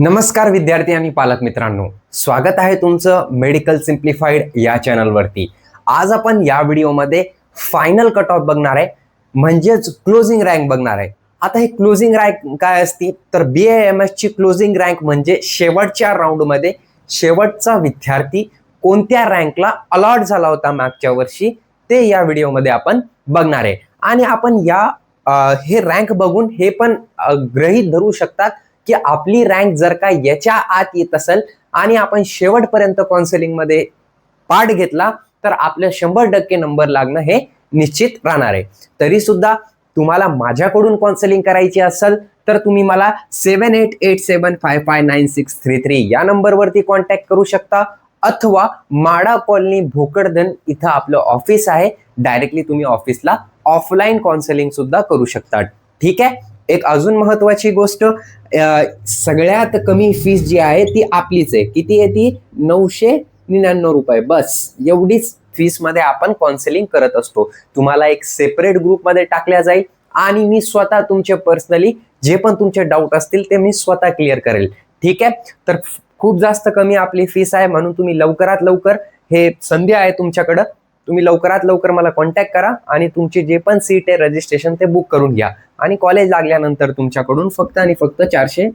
नमस्कार विद्यार्थी आणि पालक मित्रांनो. स्वागत आहे तुमचं मेडिकल सिम्प्लिफाईड या चॅनलवरती आज आपण या व्हिडिओमध्ये फायनल कट ऑफ बघणार आहे. म्हणजेच क्लोजिंग रँक बघणार आहे. आता हे क्लोजिंग रँक काय असती? तर बी एम एस ची क्लोजिंग रँक म्हणजे शेवटच्या राऊंडमध्ये शेवटचा विद्यार्थी कोणत्या रँकला अलॉट झाला होता मागच्या वर्षी? ते या व्हिडिओमध्ये आपण बघणार आहे. आणि आपण या आ, हे रँक बघून हे पण ग्रहीत धरू शकतात की आपली रँक जर का याच्या आत येत असेल आणि आपण शेवटपर्यंत काउन्सिलिंगमध्ये मध्ये घेतला तर आपलं शंभर टक्के नंबर लागणं हे निश्चित राहणार आहे. तरी सुद्धा तुम्हाला माझ्याकडून काउन्सिलिंग करायची असेल तर तुम्ही मला seven eight eight seven five five nine six three three या नंबरवरती कॉन्टॅक्ट करू शकता. अथवा माडा कॉलनी भोकडधन इथं आपलं ऑफिस आहे. डायरेक्टली तुम्ही ऑफिसला ऑफलाईन काउन्सिलिंग सुद्धा करू शकता. ठीक आहे? एक अजून महत्वाची गोष्ट सगळ्यात कमी फीस जी आहे ती आपलीच आहे. किती आहे ती? नऊशे निन्याण्णव रुपये. बस. एवढीच फीसमध्ये आपण काउन्सिलिंग करत असतो. तुम्हाला एक सेपरेट ग्रुपमध्ये टाकल्या जाईल आणि मी स्वतः तुमचे पर्सनली जे पण तुमचे डाऊट असतील ते मी स्वतः क्लिअर करेल. ठीक आहे? तर खूप जास्त कमी आपली फीस आहे म्हणून तुम्ही लवकरात लवकर हे संधी आहे तुमच्याकडं. तुम्ही लवकरात लवकर मला कॉन्टॅक्ट करा आणि तुमची जे पण सीट आहे रजिस्ट्रेशन ते बुक करून घ्या. आणि कॉलेज लागल्यानंतर तुमच्याकडून फक्त आणि फक्त चारशे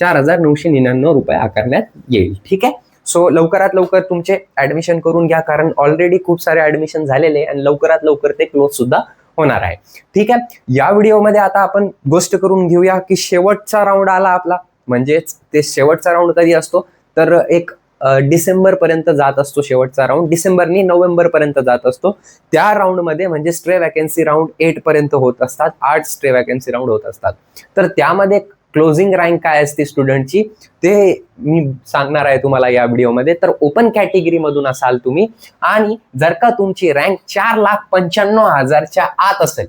चार हजार नऊशे निन्याण्णव रुपये आकारण्यात येईल. ठीक आहे? सो लवकरात लवकर तुमचे ऍडमिशन करून घ्या कारण ऑलरेडी खूप सारे ऍडमिशन झालेले आहे आणि लवकरात लवकर ते क्लोज सुद्धा होणार आहे. ठीक आहे? या व्हिडिओमध्ये आता आपण गोष्ट करून घेऊया की शेवटचा राऊंड आला आपला. म्हणजेच ते शेवटचा राऊंड कधी असतो? तर एक डिसेंबर पर्यंत जात असतो शेवटचा राऊंड. डिसेंबरनी नोव्हेंबर पर्यंत जात असतो. त्या राऊंडमध्ये म्हणजे स्ट्रे वॅकन्सी राऊंड एट पर्यंत होत असतात. आठ स्ट्रे वॅकन्सी राऊंड होत असतात. तर त्यामध्ये क्लोजिंग रँक काय असते स्टुडंटची? ते मी सांगणार आहे तुम्हाला या व्हिडिओमध्ये. तर ओपन कॅटेगरी मधून असाल तुम्ही आणि जर का तुमची रँक चार लाख पंच्याण्णव हजारच्या आत असेल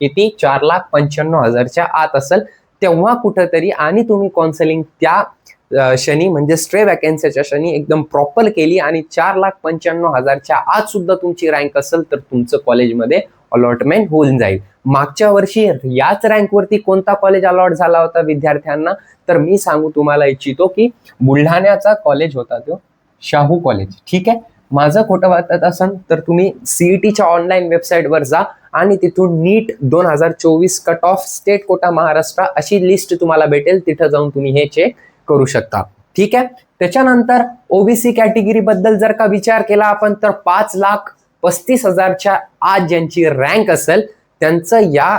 किती? चार लाख पंच्याण्णव हजारच्या आत असेल तेव्हा कुठंतरी आणि तुम्ही काउन्सिलिंग त्या शनी म्हणजे स्ट्रे वॅकन्सीच्या शनी एकदम प्रॉपर केली आणि चार लाख पंच्याण्णव हजारच्या आज सुद्धा तुमची रँक असेल तर तुमचं कॉलेजमध्ये अलॉटमेंट होऊन जाईल. मागच्या वर्षी याच रँकवरती कोणता कॉलेज अलॉट झाला होता विद्यार्थ्यांना? तर मी सांगू तुम्हाला इच्छितो की बुलढाण्याचा कॉलेज होता तो शाहू कॉलेज ठीक आहे? माझं खोटं वाटत असेल तर तुम्ही सीईटीच्या ऑनलाईन वेबसाईटवर जा आणि तिथून नीट दोन हजार चोवीस cut off state quota Maharashtra अशी लिस्ट तुम्हाला भेटेल. तिथं जाऊन तुम्ही हे चेक करू शकता. ठीक आहे? त्याच्यानंतर ओबीसी कॅटेगरी बद्दल जर का विचार केला आपण तर पाच लाख पस्तीस हजारच्या आज ज्यांची रँक असेल त्यांचं या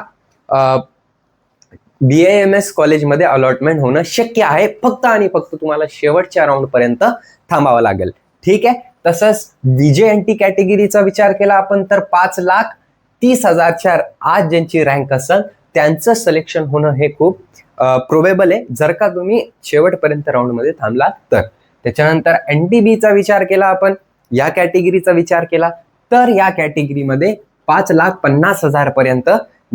बी एम एस कॉलेजमध्ये अलॉटमेंट होणं शक्य आहे. फक्त आणि फक्त तुम्हाला शेवटच्या राऊंड पर्यंत थांबावं लागेल. ठीक आहे? तसंच विजे एन टी कॅटेगरीचा विचार केला आपण तर पाच लाख तीस हजारच्या आज ज्यांची रँक असेल त्यांचं सिलेक्शन होणं हे खूप प्रोबेबल आहे. जर का तुम्ही शेवटपर्यंत राऊंडमध्ये थांबला तर. त्याच्यानंतर एन टी बीचा विचार केला आपण. या कॅटेगरीचा विचार केला. तर या कॅटेगरीमध्ये पाच लाख पन्नास हजार पर्यंत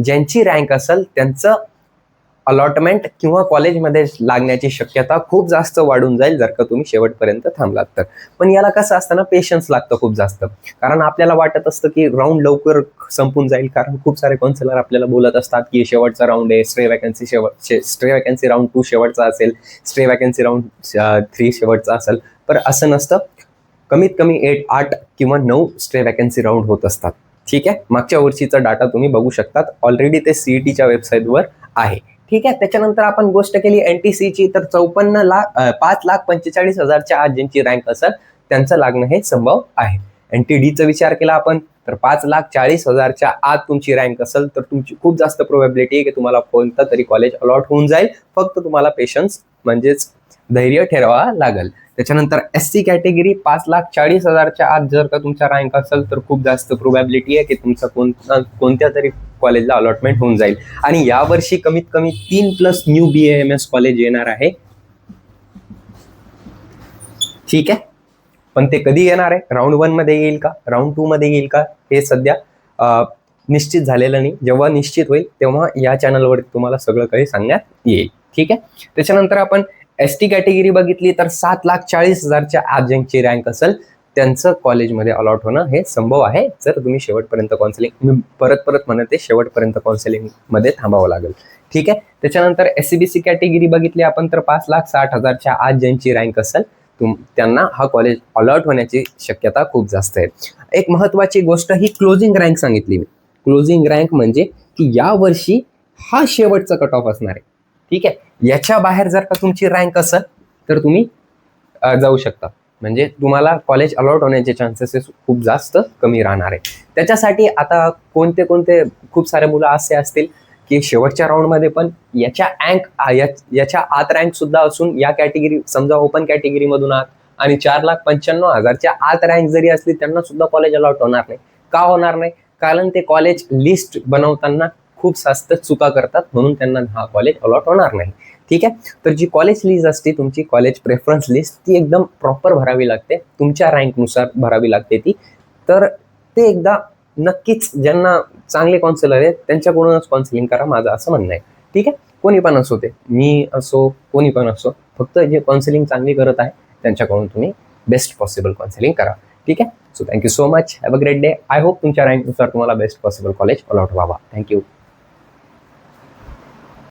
ज्यांची रँक असेल त्यांचं अलॉटमेंट किंवा कॉलेजमध्ये लागण्याची शक्यता खूप जास्त वाढून जाईल जर का तुम्ही शेवटपर्यंत थांबलात तर. पण याला कसं असतं ना पेशन्स लागतं खूप जास्त. कारण आपल्याला वाटत असतं की राऊंड लवकर संपून जाईल कारण खूप सारे काउन्सिलर आपल्याला बोलत असतात की शेवटचा राऊंड आहे स्ट्रे वॅकन्सी शेवट स्ट्रे वॅकन्सी राऊंड टू शेवटचा असेल स्ट्रे वॅकन्सी राऊंड थ्री शेवटचा असेल. पर असं नसतं. कमीत कमी एट आठ किंवा नऊ स्ट्रे वॅकन्सी राऊंड होत असतात. ठीक आहे? मागच्या वर्षीचा डाटा तुम्ही बघू शकतात. ऑलरेडी ते सीईटीच्या वेबसाईटवर आहे. ठीक आहे? त्याच्यानंतर आपण गोष्ट केली एनटीसीची तर चौपन्न लाख पाच लाख पंचेचाळीस हजारच्या आज ज्यांची रँक असेल त्यांचं लागणं हे संभव आहे. एन टी डीचा विचार केला आपण तर पाच लाख चाळीस हजारच्या आत तुमची रँक असेल तर तुमची खूप जास्त प्रोबॅबिलिटी आहे की तुम्हाला कोणतं तरी कॉलेज अलॉट होऊन जाईल. फक्त तुम्हाला पेशन्स म्हणजेच धैर्य ठेवावं लागेल. त्याच्यानंतर एस सी कॅटेगरी पाच लाख चाळीस हजारच्या आत जर का तुमचा रँक असेल तर खूप जास्त प्रोबॅबिलिटी आहे की तुमचा कोणता कोणत्या तरी कॉलेजला अलॉटमेंट होऊन जाईल. आणि यावर्षी कमीत कमी तीन plus new B M S college येणार आहे. ठीक आहे? पण ते कधी येणार आहे? राऊंड वनमध्ये येईल का? राऊंड टू मध्ये येईल का? हे सध्या निश्चित झालेलं नाही. जेव्हा निश्चित होईल तेव्हा या चॅनलवर तुम्हाला सगळं काही सांगण्यात येईल. ठीक आहे? त्याच्यानंतर आपण एस टी कॅटेगरी बघितली तर सात लाख चाळीस हजारच्या आत ज्यांची रँक असेल त्यांचं कॉलेजमध्ये अलॉट होणं हे संभव आहे. जर तुम्ही शेवटपर्यंत काउन्सिलिंग मी परत परत म्हणते शेवटपर्यंत काउन्सिलिंगमध्ये थांबावं लागेल. ठीक आहे? त्याच्यानंतर S C B C category बघितली आपण तर पाच लाख साठ हजारच्या आज ज्यांची रँक असेल तुम त्यांना हा कॉलेज अलॉट होण्याची शक्यता खूप जास्त आहे. एक महत्त्वाची गोष्ट ही क्लोजिंग रँक सांगितली मी. क्लोजिंग रँक म्हणजे की या वर्षी हा शेवटचा कट ऑफ असणार आहे. ठीक आहे? याच्या बाहेर जर का तुमची रँक असेल तर तुम्ही जाऊ शकता. म्हणजे तुम्हाला कॉलेज अलॉट होण्याचे चान्सेस खूप जास्त कमी राहणार आहे त्याच्यासाठी आता कोणते कोणते खूप सारे मुलं असे असतील की शेवटच्या राऊंडमध्ये पण याच्या अँक याच्या आत रँक सुद्धा असून या कॅटेगरी समजा ओपन कॅटेगरीमधून आहात आणि चार लाख पंच्याण्णव हजारच्या आत रँक जरी असली त्यांना सुद्धा कॉलेज अलॉट होणार नाही. का होणार नाही? कारण ते कॉलेज लिस्ट बनवताना खूप जास्त चुका करतात म्हणून त्यांना हा कॉलेज अलॉट होणार नाही. ठीक आहे? तर जी कॉलेज लिस्ट असते तुमची कॉलेज प्रेफरन्स लिस्ट ती एकदम प्रॉपर भरावी लागते. तुमच्या रँकनुसार भरावी लागते ती. तर ते एकदा नक्कीच ज्यांना चांगले काउन्सिलर आहेत त्यांच्याकडूनच काउन्सिलिंग करा माझं असं म्हणणं आहे. ठीक आहे? कोणी पण असो ते. मी असो कोणी पण असो फक्त जे काउन्सिलिंग चांगली करत आहे त्यांच्याकडून तुम्ही बेस्ट पॉसिबल काउन्सिलिंग करा. ठीक आहे? So thank you so much have a great day I hope तुमच्या रँकनुसार तुम्हाला बेस्ट पॉसिबल कॉलेज अलॉट व्हावा. Thank you